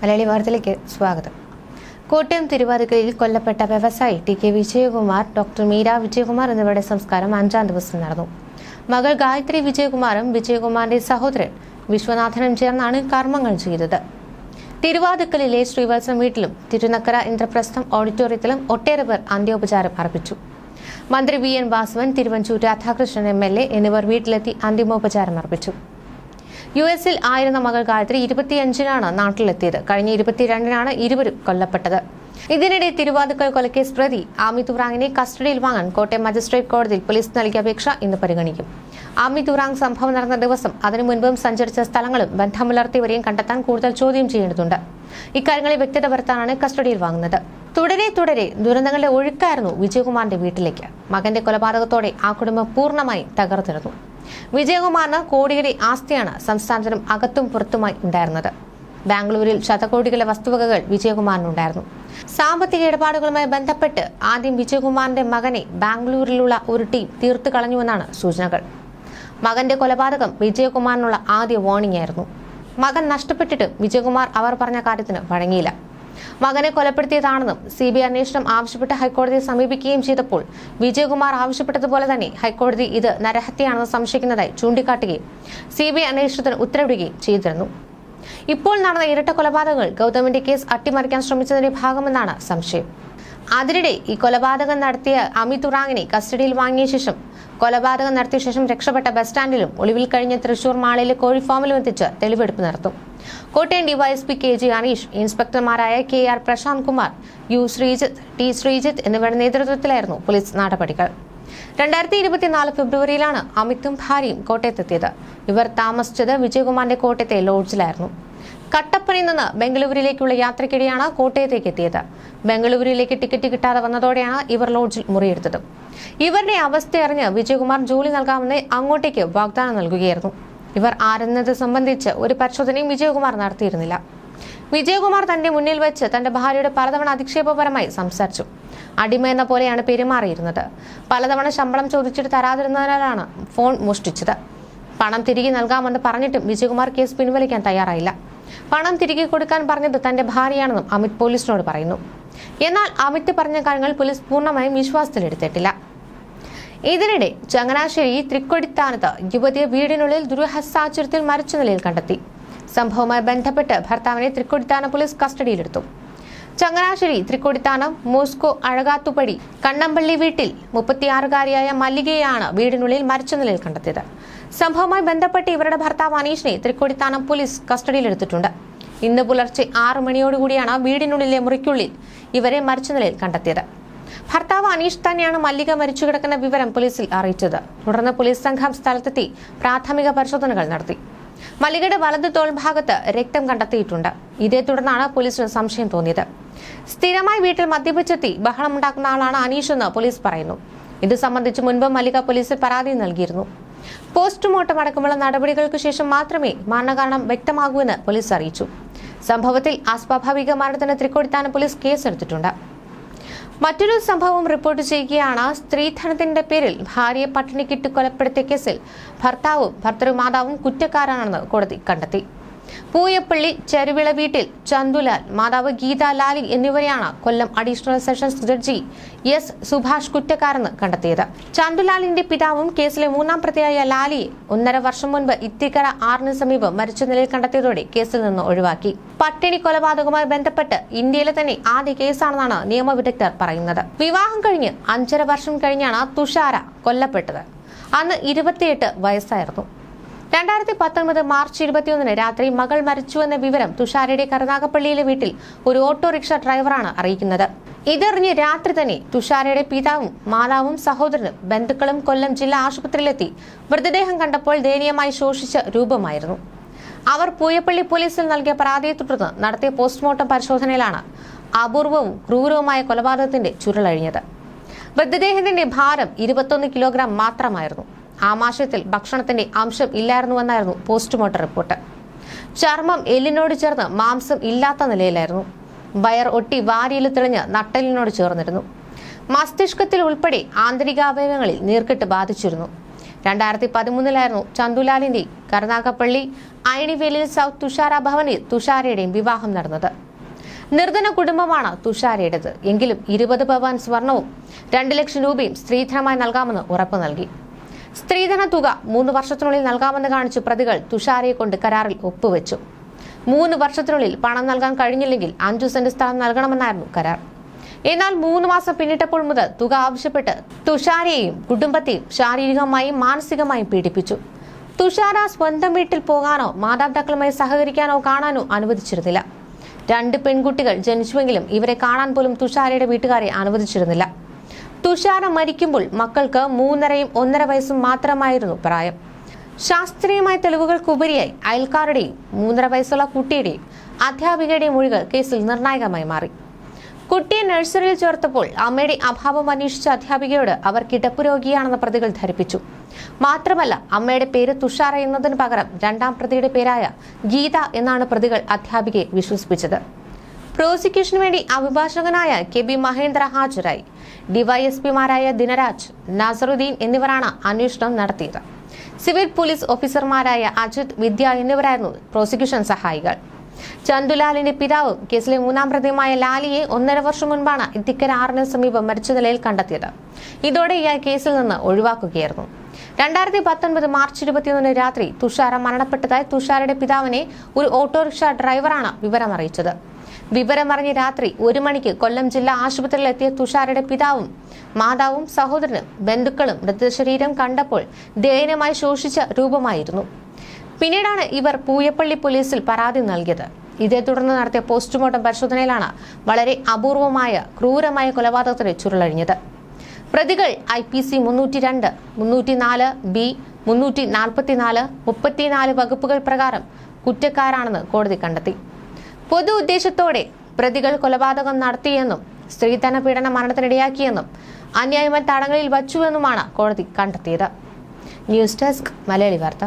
മലയാളി വാർത്തയിലേക്ക് സ്വാഗതം. കോട്ടയം തിരുവാതിക്കയിൽ കൊല്ലപ്പെട്ട വ്യവസായി T K Vijayakumar doctor Meera Vijayakumar എന്നിവരുടെ സംസ്കാരം അഞ്ചാം ദിവസം നടന്നു. മകൾ ഗായത്രി വിജയകുമാറും വിജയകുമാറിന്റെ സഹോദരൻ വിശ്വനാഥനും ചേർന്നാണ് കർമ്മങ്ങൾ ചെയ്തത്. തിരുവാതിക്കലിലെ ശ്രീവത്സം വീട്ടിലും തിരുനക്കര ഇന്ദ്രപ്രസ്ഥം ഓഡിറ്റോറിയത്തിലും ഒട്ടേറെ പേർ അന്ത്യോപചാരം അർപ്പിച്ചു. മന്ത്രി V N Vasavan Thiruvanchoor Radhakrishnan M L A എന്നിവർ വീട്ടിലെത്തി അന്തിമോപചാരം അർപ്പിച്ചു. യു എസിൽ ആയിരുന്ന മകൾ ഗായത്രി ഇരുപത്തിയഞ്ചിനാണ് നാട്ടിലെത്തിയത്. കഴിഞ്ഞ ഇരുപത്തിരണ്ടിനാണ് ഇരുവരും കൊല്ലപ്പെട്ടത്. ഇതിനിടെ തിരുവാതുക്കൽ കൊലക്കേസ് പ്രതി ആമി തുറാങ്ങിനെ കസ്റ്റഡിയിൽ വാങ്ങാൻ കോട്ടയം മജിസ്ട്രേറ്റ് കോടതിയിൽ പോലീസ് നൽകിയ അപേക്ഷ ഇന്ന് പരിഗണിക്കും. ആമി തുറാങ് സംഭവം നടന്ന ദിവസം അതിനു മുൻപും സഞ്ചരിച്ച സ്ഥലങ്ങളും ബന്ധമുലർത്തിയവരെയും കണ്ടെത്താൻ കൂടുതൽ ചോദ്യം ചെയ്യേണ്ടതുണ്ട്. ഇക്കാര്യങ്ങളിൽ വ്യക്തത വരുത്താനാണ് കസ്റ്റഡിയിൽ വാങ്ങുന്നത്. തുടരെ തുടരെ ദുരന്തങ്ങളുടെ ഒഴുക്കായിരുന്നു വിജയകുമാറിന്റെ വീട്ടിലേക്ക്. മകന്റെ കൊലപാതകത്തോടെ ആ കുടുംബം പൂർണമായും തകർന്നിരുന്നു വിജയകുമാറിന് കോടിയുടെ ആസ്തിയാണ് സംസ്ഥാനത്തിനും അകത്തും പുറത്തുമായി ഉണ്ടായിരുന്നത്. ബാംഗ്ലൂരിൽ ശതകോടികളുടെ വസ്തുവകകൾ വിജയകുമാറിനുണ്ടായിരുന്നു. സാമ്പത്തിക ഇടപാടുകളുമായി ബന്ധപ്പെട്ട് ആദ്യം വിജയകുമാറിന്റെ മകനെ ബാംഗ്ലൂരിലുള്ള ഒരു ടീം തീർത്തു കളഞ്ഞുവെന്നാണ് സൂചനകൾ. മകന്റെ കൊലപാതകം വിജയകുമാറിനുള്ള ആദ്യ വാർണിംഗ് ആയിരുന്നു. മകൻ നഷ്ടപ്പെട്ടിട്ടും വിജയകുമാർ അവർ പറഞ്ഞ കാര്യത്തിന് വഴങ്ങിയില്ല. മകനെ കൊലപ്പെടുത്തിയതാണെന്നും സി ബി ഐ അന്വേഷണം ആവശ്യപ്പെട്ട് ഹൈക്കോടതിയെ സമീപിക്കുകയും ചെയ്തപ്പോൾ വിജയകുമാർ ആവശ്യപ്പെട്ടതുപോലെ തന്നെ ഹൈക്കോടതി ഇത് നരഹത്യയാണെന്ന് സംശയിക്കുന്നതായി ചൂണ്ടിക്കാട്ടുകയും സി ബി ഐ അന്വേഷണത്തിന് ഉത്തരവിടുകയും ചെയ്തിരുന്നു. ഇപ്പോൾ നടന്ന ഇരട്ട കൊലപാതകങ്ങൾ ഗൗതമിന്റെ കേസ് അട്ടിമറിക്കാൻ ശ്രമിച്ചതിന്റെ ഭാഗമെന്നാണ് സംശയം. അതിനിടെ ഈ കൊലപാതകം നടത്തിയ അമിത് ഉറാങ്ങിനെ കസ്റ്റഡിയിൽ വാങ്ങിയ ശേഷം കൊലപാതകം നടത്തിയ ശേഷം രക്ഷപ്പെട്ട ബസ് സ്റ്റാൻഡിലും ഒളിവിൽ കഴിഞ്ഞ തൃശൂർ മാളിലെ കോഴിഫാമിലും എത്തിച്ച് തെളിവെടുപ്പ് നടത്തും. Kottayam DYSP K G Aneesh ഇൻസ്പെക്ടർമാരായ K R Prashanth Kumar U Sreejith T Sreejith എന്നിവരുടെ നേതൃത്വത്തിലായിരുന്നു പോലീസ് നടപടികൾ. രണ്ടായിരത്തി ഇരുപത്തിനാല് ഫെബ്രുവരിയിലാണ് അമിതും ഭാര്യയും കോട്ടയത്തെത്തിയത്. ഇവർ താമസിച്ചത് വിജയകുമാറിന്റെ കോട്ടയത്തെ ലോഡ്ജിലായിരുന്നു. കട്ടപ്പനയിൽ നിന്ന് ബംഗളൂരുവിലേക്കുള്ള യാത്രയ്ക്കിടെയാണ് കോട്ടയത്തേക്ക് എത്തിയത്. ബംഗളൂരുവിലേക്ക് ടിക്കറ്റ് കിട്ടാതെ വന്നതോടെയാണ് ഇവർ ലോഡ്ജിൽ മുറിയെടുത്തത്. ഇവരുടെ അവസ്ഥ അറിഞ്ഞ് വിജയകുമാർ ജോലി നൽകാമെന്ന് അങ്ങോട്ടേക്ക് വാഗ്ദാനം നൽകുകയായിരുന്നു. ഇവർ ആരെന്നത് സംബന്ധിച്ച് ഒരു പരിശോധനയും വിജയകുമാർ നടത്തിയിരുന്നില്ല. വിജയകുമാർ തന്റെ മുന്നിൽ വെച്ച് തന്റെ ഭാര്യയുടെ പലതവണ അധിക്ഷേപപരമായി സംസാരിച്ചു. അടിമ എന്ന പോലെയാണ് പെരുമാറിയിരുന്നത്. പലതവണ ശമ്പളം ചോദിച്ചിട്ട് തരാതിരുന്നതിനാലാണ് ഫോൺ മോഷ്ടിച്ചത്. പണം തിരികെ നൽകാമെന്ന് പറഞ്ഞിട്ടും വിജയകുമാർ കേസ് പിൻവലിക്കാൻ തയ്യാറായില്ല. പണം തിരികെ കൊടുക്കാൻ പറഞ്ഞത് തന്റെ ഭാര്യയാണെന്നും അമിത് പോലീസിനോട് പറയുന്നു. എന്നാൽ അമിത് പറഞ്ഞ കാര്യങ്ങൾ പോലീസ് പൂർണമായും വിശ്വാസത്തിലെടുത്തിട്ടില്ല. ഇതിനിടെ ചങ്ങനാശ്ശേരി തൃക്കൊടിത്താനത്ത് യുവതിയെ വീടിനുള്ളിൽ ദുരൂഹ സാഹചര്യത്തിൽ മരിച്ച നിലയിൽ കണ്ടെത്തി. സംഭവവുമായി ബന്ധപ്പെട്ട് ഭർത്താവിനെ തൃക്കൊടിത്താന പോലീസ് കസ്റ്റഡിയിലെടുത്തു. ചങ്ങനാശ്ശേരി തൃക്കൊടിത്താനം മോസ്കോ അഴകാത്തുപടി കണ്ണമ്പള്ളി വീട്ടിൽ മുപ്പത്തിയാറുകാരിയായ മല്ലികയാണ് വീടിനുള്ളിൽ മരിച്ച നിലയിൽ കണ്ടെത്തിയത്. സംഭവവുമായി ബന്ധപ്പെട്ട് ഇവരുടെ ഭർത്താവ് അനീഷിനെ തൃക്കൊടിത്താനം പോലീസ് കസ്റ്റഡിയിലെടുത്തിട്ടുണ്ട്. ഇന്ന് പുലർച്ചെ ആറു മണിയോടുകൂടിയാണ് വീടിനുള്ളിലെ മുറിക്കുള്ളിൽ ഇവരെ മരിച്ച നിലയിൽ കണ്ടെത്തിയത്. ഭർത്താവ് അനീഷ് തന്നെയാണ് മല്ലിക മരിച്ചു കിടക്കുന്ന വിവരം പോലീസിൽ അറിയിച്ചത്. തുടർന്ന് പോലീസ് സംഘം സ്ഥലത്തെത്തി പ്രാഥമിക പരിശോധനകൾ നടത്തി. മല്ലികയുടെ വലത് തോൾ ഭാഗത്ത് രക്തം കണ്ടെത്തിയിട്ടുണ്ട്. ഇതേ തുടർന്നാണ് പോലീസിന് സംശയം തോന്നിയത്. സ്ഥിരമായി വീട്ടിൽ മദ്യപിച്ചെത്തി ബഹളമുണ്ടാക്കുന്ന ആളാണ് അനീഷ് എന്ന് പോലീസ് പറയുന്നു. ഇത് സംബന്ധിച്ച് മുൻപ് മല്ലിക പോലീസിൽ പരാതി നൽകിയിരുന്നു. പോസ്റ്റ്മോർട്ടം അടക്കമുള്ള നടപടികൾക്ക് ശേഷം മാത്രമേ മരണകാരണം വ്യക്തമാകൂ എന്ന് പോലീസ് അറിയിച്ചു. സംഭവത്തിൽ അസ്വാഭാവിക മരണത്തിന് തൃക്കൊടിത്താനം പോലീസ് കേസെടുത്തിട്ടുണ്ട്. മറ്റൊരു സംഭവം റിപ്പോർട്ട് ചെയ്യുകയാണ് സ്ത്രീധനത്തിന്റെ പേരിൽ ഭാര്യയെ പട്ടിണിക്കിട്ട് കൊലപ്പെടുത്തിയ കേസിൽ ഭർത്താവും ഭർത്തൃമാതാവും കുറ്റക്കാരാണെന്ന് കോടതി കണ്ടെത്തി. പൂയപ്പള്ളി ചെരുവിള വീട്ടിൽ ചന്തുലാൽ മാതാവ് ഗീത ലാലി എന്നിവരെയാണ് Kollam additional sessions judge S Subhash കുറ്റക്കാരെന്ന് കണ്ടെത്തിയത്. ചന്തുലാലിന്റെ പിതാവും കേസിലെ മൂന്നാം പ്രതിയായ ലാലിയെ ഒന്നര വർഷം മുൻപ് ഇത്തിക്കര ആറിന് സമീപം മരിച്ച നിലയിൽ കണ്ടെത്തിയതോടെ കേസിൽ നിന്ന് ഒഴിവാക്കി. പട്ടിണി കൊലപാതകവുമായി ബന്ധപ്പെട്ട് ഇന്ത്യയിലെ തന്നെ ആദ്യ കേസാണെന്നാണ് നിയമവിദഗ്ധർ പറയുന്നത്. വിവാഹം കഴിഞ്ഞ് അഞ്ചര വർഷം കഴിഞ്ഞാണ് തുഷാര കൊല്ലപ്പെട്ടത്. അന്ന് ഇരുപത്തിയെട്ട് വയസ്സായിരുന്നു. രണ്ടായിരത്തി പത്തൊൻപത് മാർച്ച് ഇരുപത്തിയൊന്നിന് രാത്രി മകൾ മരിച്ചുവെന്ന വിവരം തുഷാരയുടെ കരുനാഗപ്പള്ളിയിലെ വീട്ടിൽ ഒരു ഓട്ടോറിക്ഷ ഡ്രൈവറാണ് അറിയിക്കുന്നത്. ഇതറിഞ്ഞ് രാത്രി തന്നെ തുഷാരയുടെ പിതാവും മാതാവും സഹോദരനും ബന്ധുക്കളും കൊല്ലം ജില്ലാ ആശുപത്രിയിലെത്തി. മൃതദേഹം കണ്ടപ്പോൾ ദയനീയമായി ശോഷിച്ച രൂപമായിരുന്നു. അവർ പൂയപ്പള്ളി പോലീസിൽ നൽകിയ പരാതിയെ തുടർന്ന് നടത്തിയ പോസ്റ്റ്മോർട്ടം പരിശോധനയിലാണ് അപൂർവവും ക്രൂരവുമായ കൊലപാതകത്തിന്റെ ചുരുളഴിഞ്ഞത്. മൃതദേഹത്തിന്റെ ഭാരം ഇരുപത്തൊന്ന് കിലോഗ്രാം മാത്രമായിരുന്നു. ആമാശയത്തിൽ ഭക്ഷണത്തിന്റെ അംശം ഇല്ലായിരുന്നുവെന്നായിരുന്നു പോസ്റ്റ്മോർട്ടം റിപ്പോർട്ട്. ചർമ്മം എല്ലിനോട് ചേർന്ന് മാംസം ഇല്ലാത്ത നിലയിലായിരുന്നു. വയർ ഒട്ടി വാരിയിൽ തെളിഞ്ഞ് നട്ടലിനോട് ചേർന്നിരുന്നു. മസ്തിഷ്കത്തിൽ ഉൾപ്പെടെ ആന്തരികാവയവങ്ങളിൽ നീർക്കെട്ട് ബാധിച്ചിരുന്നു. രണ്ടായിരത്തി പതിമൂന്നിലായിരുന്നു ചന്തുലാലിന്റെ കരുനാഗപ്പള്ളി അയണിവേലിൽ സൗത്ത് തുഷാര ഭവനിൽ തുഷാരയുടെയും വിവാഹം നടന്നത്. നിർധന കുടുംബമാണ് തുഷാരയുടേത്. എങ്കിലും ഇരുപത് പവൻ സ്വർണവും രണ്ട് ലക്ഷം രൂപയും സ്ത്രീധനമായി നൽകാമെന്ന് ഉറപ്പു നൽകി. സ്ത്രീധന തുക മൂന്ന് വർഷത്തിനുള്ളിൽ നൽകാമെന്ന് കാണിച്ചു പ്രതികൾ തുഷാരയെ കൊണ്ട് കരാറിൽ ഒപ്പുവെച്ചു. മൂന്ന് വർഷത്തിനുള്ളിൽ പണം നൽകാൻ കഴിഞ്ഞില്ലെങ്കിൽ അഞ്ചു സെന്റ് സ്ഥലം നൽകണമെന്നായിരുന്നു കരാർ. എന്നാൽ മൂന്ന് മാസം പിന്നിട്ടപ്പോൾ മുതൽ തുക ആവശ്യപ്പെട്ട് തുഷാരയെയും കുടുംബത്തെയും ശാരീരികമായും മാനസികമായും പീഡിപ്പിച്ചു. തുഷാര സ്വന്തം വീട്ടിൽ പോകാനോ മാതാപിതാക്കളുമായി സഹകരിക്കാനോ കാണാനോ അനുവദിച്ചിരുന്നില്ല. രണ്ട് പെൺകുട്ടികൾ ജനിച്ചുവെങ്കിലും ഇവരെ കാണാൻ പോലും തുഷാരയുടെ വീട്ടുകാരെ അനുവദിച്ചിരുന്നില്ല. തുഷാര മരിക്കുമ്പോൾ മക്കൾക്ക് മൂന്നരയും ഒന്നര വയസ്സും മാത്രമായിരുന്നു പ്രായം. ശാസ്ത്രീയമായ തെളിവുകൾക്കുപരിയായി അയൽക്കാരുടെയും മൂന്നര വയസ്സുള്ള കുട്ടിയുടെയും അധ്യാപികയുടെയും മൊഴികൾ കേസിൽ നിർണായകമായി മാറി. കുട്ടിയെ നഴ്സറിയിൽ ചേർത്തപ്പോൾ അമ്മയുടെ അഭാവം അന്വേഷിച്ച അധ്യാപികയോട് അവർ കിടപ്പ് രോഗിയാണെന്ന പ്രതികൾ ധരിപ്പിച്ചു. മാത്രമല്ല അമ്മയുടെ പേര് തുഷാര എന്നതിന് പകരം രണ്ടാം പ്രതിയുടെ പേരായ ഗീത എന്നാണ് പ്രതികൾ അധ്യാപികയെ വിശ്വസിപ്പിച്ചത്. പ്രോസിക്യൂഷന് വേണ്ടി അഭിഭാഷകനായ കെ ബി മഹേന്ദ്ര ഹാജരായി. ഡിവൈഎസ്പിമാരായ ദിനരാജ് നസറുദ്ദീൻ എന്നിവരാണ് അന്വേഷണം നടത്തിയത്. സിവിൽ പോലീസ് ഓഫീസർമാരായ അജിത് വിദ്യ എന്നിവരായിരുന്നു പ്രോസിക്യൂഷൻ സഹായികൾ. ചന്തുലാലിന്റെ പിതാവ് കേസിലെ മൂന്നാം പ്രതിയുമായ ലാലിയെ ഒന്നര വർഷം മുൻപാണ് ഇത്തിക്കര ആറിന് സമീപം മരിച്ച നിലയിൽ കണ്ടെത്തിയത്. ഇതോടെ ഇയാൾ കേസിൽ നിന്ന് ഒഴിവാക്കുകയായിരുന്നു. രണ്ടായിരത്തി പത്തൊൻപത് മാർച്ച് ഇരുപത്തിയൊന്നിന് രാത്രി തുഷാര മരണപ്പെട്ടതായി തുഷാരയുടെ പിതാവിനെ ഒരു ഓട്ടോറിക്ഷ ഡ്രൈവറാണ് വിവരമറിയിച്ചത്. വിവരമറിഞ്ഞ് രാത്രി ഒരു മണിക്ക് കൊല്ലം ജില്ലാ ആശുപത്രിയിലെത്തിയ തുഷാരയുടെ പിതാവും മാതാവും സഹോദരനും ബന്ധുക്കളും മൃതശരീരം കണ്ടപ്പോൾ ദയനമായി ശോഷിച്ച രൂപമായിരുന്നു. പിന്നീടാണ് ഇവർ പൂയപ്പള്ളി പോലീസിൽ പരാതി നൽകിയത്. ഇതേ തുടർന്ന് നടത്തിയ പോസ്റ്റ്മോർട്ടം പരിശോധനയിലാണ് വളരെ അപൂർവമായ ക്രൂരമായ കൊലപാതകത്തിന് ചുരുളഴിഞ്ഞത്. പ്രതികൾ ഐ പി സി മുന്നൂറ്റി രണ്ട് മുന്നൂറ്റി നാല് ബി മുന്നൂറ്റി നാൽപ്പത്തിനാല് മുപ്പത്തിനാല് വകുപ്പുകൾ പ്രകാരം കുറ്റക്കാരാണെന്ന് കോടതി കണ്ടെത്തി. പൊതു ഉദ്ദേശത്തോടെ പ്രതികൾ കൊലപാതകം നടത്തിയെന്നും സ്ത്രീധന പീഡന മരണത്തിനിടയാക്കിയെന്നും അന്യായമായി തടങ്ങളിൽ വച്ചുവെന്നുമാണ് കോടതി കണ്ടെത്തിയത്. ന്യൂസ് ഡെസ്ക് മലയാളി വാർത്ത.